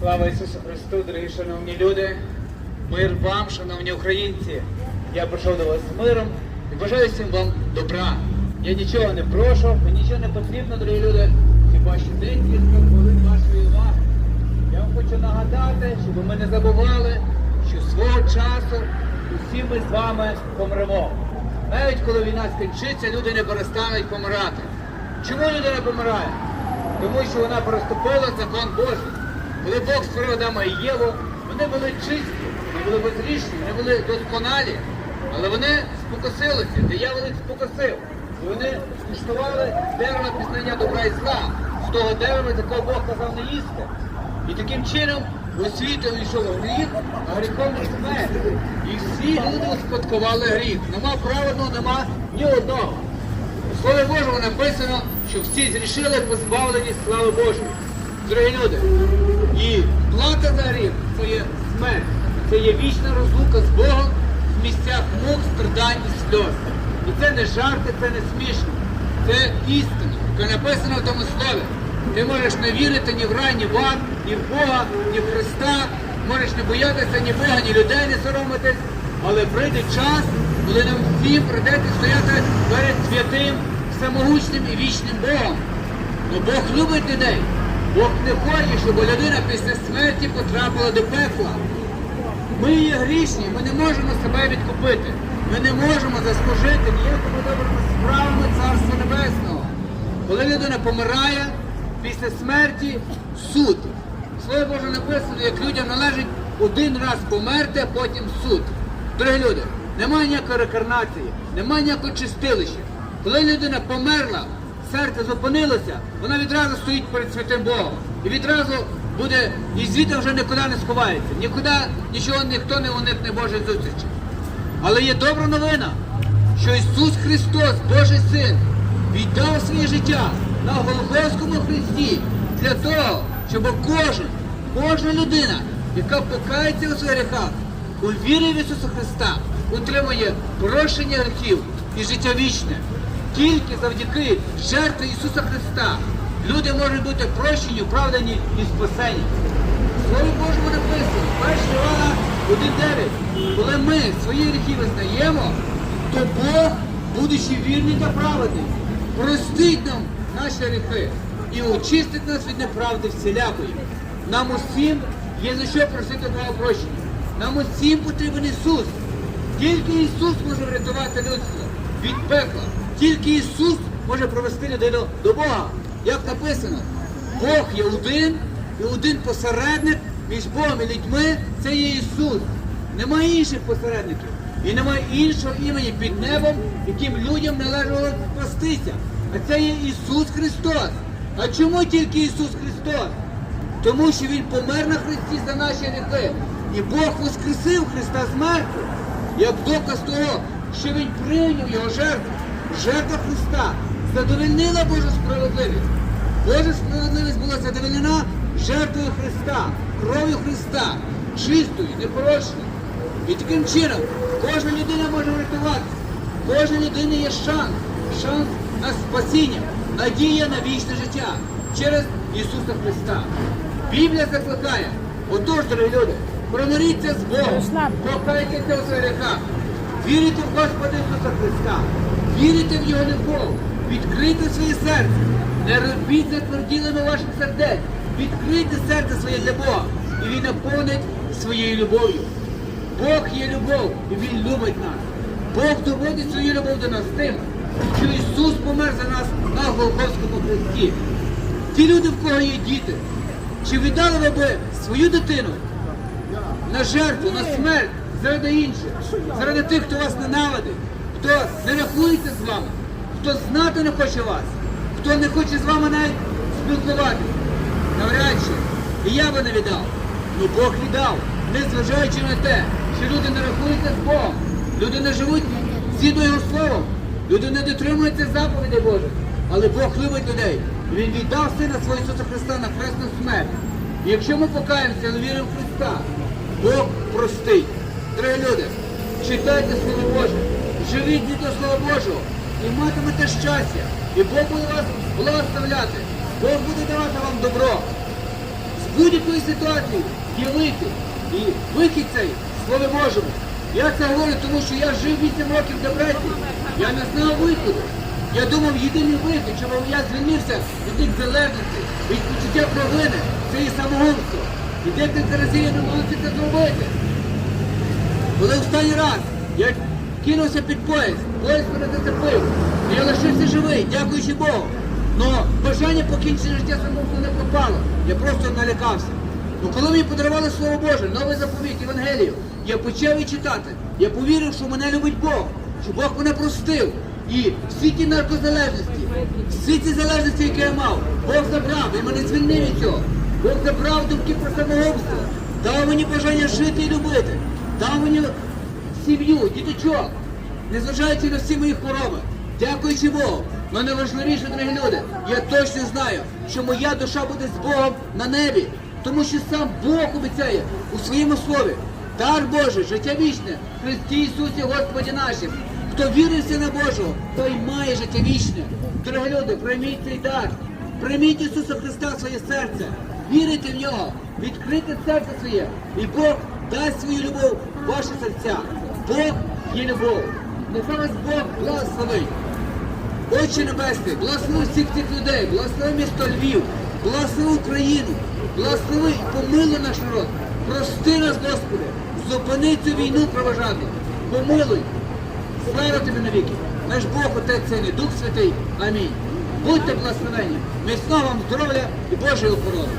Слава Ісусу Христу, дорогі шановні люди, мир вам, шановні українці. Я прийшов до вас з миром і бажаю всім вам добра. Я нічого не прошу, мені нічого не потрібно, дорогі люди. Хіба що декілька хвилин вашої уваги. Я вам хочу нагадати, щоб ми не забували, що свого часу усі ми з вами помремо. Навіть коли війна скінчиться, люди не перестануть помирати. Чому людина помирає? Тому що вона переступила закон Божий. Коли Бог створив Адама і Єву, вони були чисті, вони були безрішні, вони були досконалі, але вони спокусилися, диявол їх спокусив. І вони скуштували дерево пізнання добра і зла, з того дерева, з якого Бог казав не їсти. І таким чином у світ увійшов гріх, а гріхом смерть. І всі люди успадкували гріх. Нема праведного, нема ні одного. У Слові Божому написано, що всі зрішили позбавлені слави Божої. Дорогі люди, і плата за гріх це є смерть, це є вічна розлука з Богом в місцях мук, страдань і сльоз. І це не жарти, це не смішно. Це істина, яка написана в тому слові. Ти можеш не вірити ні в рай, ні в ад, ні в Бога, ні в Христа, можеш не боятися ні Бога, ні людей не соромитись, але прийде час, коли нам всім прийдеться стояти перед святим, всемогучним і вічним Богом. Ну Бог любить людей. Бог не хоче, щоб людина після смерті потрапила до пекла. Ми є грішні, ми не можемо себе відкупити. Ми не можемо заслужити ніякими добрими справами Царства Небесного. Коли людина помирає, після смерті суд. Слово Боже написано, як людям належить один раз померти, а потім суд. Дорогі люди, немає ніякої рекарнації, немає ніякого чистилища. Коли людина померла, серце зупинилося, вона відразу стоїть перед святим Богом. І відразу буде, і звідти вже нікуди не сховається. Нікуди нічого ніхто не уникне Божої зустрічі. Але є добра новина, що Ісус Христос, Божий Син, віддав своє життя на Голгофському Христі для того, щоб кожен, кожна людина, яка покається у своїх гріхах, у вірі в Ісуса Христа, отримує прощення гріхів і життя вічне. Тільки завдяки жертві Ісуса Христа люди можуть бути прощені, оправдані і спасені. В Слові Божому написано, 1 Івана 1.9, коли ми свої гріхи визнаємо, то Бог, будучи вірний та праведний, простить нам наші гріхи і очистить нас від неправди всілякої. Нам усім є за що просити Бога прощення. Нам усім потрібен Ісус. Тільки Ісус може врятувати людство від пекла. Тільки Ісус може провести людину до Бога. Як написано, Бог є один і один посередник між Богом і людьми це є Ісус. Немає інших посередників. І немає іншого імені під небом, яким людям належало спастися. А це є Ісус Христос. А чому тільки Ісус Христос? Тому що Він помер на Христі за наші гріхи. І Бог воскресив Христа з мертвих, як доказ того, що Він прийняв його жертву. Жертва Христа задовольнила Божу справедливість. Божа справедливість була задовольнена жертвою Христа, кров'ю Христа, чистою, непорочною. І таким чином кожна людина може врятуватися. Кожна людина є шанс, шанс на спасіння, надія на вічне життя через Ісуса Христа. Біблія закликає, отож, дорогі люди, промиріться з Богом, покайтеся у своїх гріхах, вірите в Господа Ісуса Христа, вірите в Його любов, відкрийте своє серце, не робіть затверділими ваших сердець, відкрийте серце своє для Бога, і Він наповнить своєю любов'ю. Бог є любов, і Він любить нас. Бог доводить свою любов до нас тим, що Ісус помер за нас на Голгофському хресті. Ті люди, в кого є діти, чи віддали ви би свою дитину на жертву, на смерть заради інших, заради тих, хто вас ненавидить, хто не рахується з вами, хто знати не хоче вас, хто не хоче з вами навіть спілкуватися. Навряд чи. І я би не віддав. Ну Бог віддав, незважаючи на те, що люди не рахуються з Богом, люди не живуть згідно його словом, люди не дотримуються заповідей Божих. Але Бог любить людей. Він віддав Сина свого Ісуса Христа на хресну смерть. І якщо ми покаємося, але віримо в Христа, Бог простить. Дорогі люди, читайте Слово Боже, живіть Божого і матимете щастя. І Бог буде вас благословляти. Бог буде давати вам добро. З будь-якої ситуації вихід. І вихід цей слово Божому. Я це говорю, тому що я жив 8 років в Дебреці. Я не знав виходу. Я думав, єдиний вихід, чому я звільнився від тих залежностей, від почуття провини, це є самогубство. І декілька разів я не можу це зробити. Коли останній раз я кинувся під поїзд, поїзд мене зацепив, я лишився живий, дякуючи Богу. Но бажання покінчити життя самому не пропало. Я просто налякався. Ну коли мені подарували Слово Боже, новий заповіт, Євангелію, я почав її читати. Я повірив, що мене любить Бог, що Бог мене простив. І всі ті наркозалежності, всі ці залежності, які я мав, Бог забрав, і мене звільнив від цього. Бог забрав думки про самогубство, дав мені бажання жити і любити, дав мені сім'ю, діточок, незважаючи на всі мої хвороби. Дякуючи Богу. Но найважливіше, дорогі люди, я точно знаю, що моя душа буде з Богом на небі, тому що сам Бог обіцяє у своєму слові. Дар Божий, життя вічне, Христі Ісусі Господі нашим. Хто вірить в Сина Божого, той має життя вічне. Дорогі люди, прийміть цей дар. Прийміть Ісуса Христа в своє серце, вірите в нього, відкрите серце своє, і Бог дасть свою любов в ваші серця. Бог є любов. Нехай вас Бог благословить. Отче Небесний, благослови всіх цих людей, благослови місто Львів, благослови Україну, благослови і помилуй наш народ. Прости нас, Господи, зупини цю війну проважати. Помилуй. Слава тобі навіки. Наш Бог, Отець Син Дух Святий. Амінь. Будьте благословені. Міцного вам здоров'я і Божої охорони.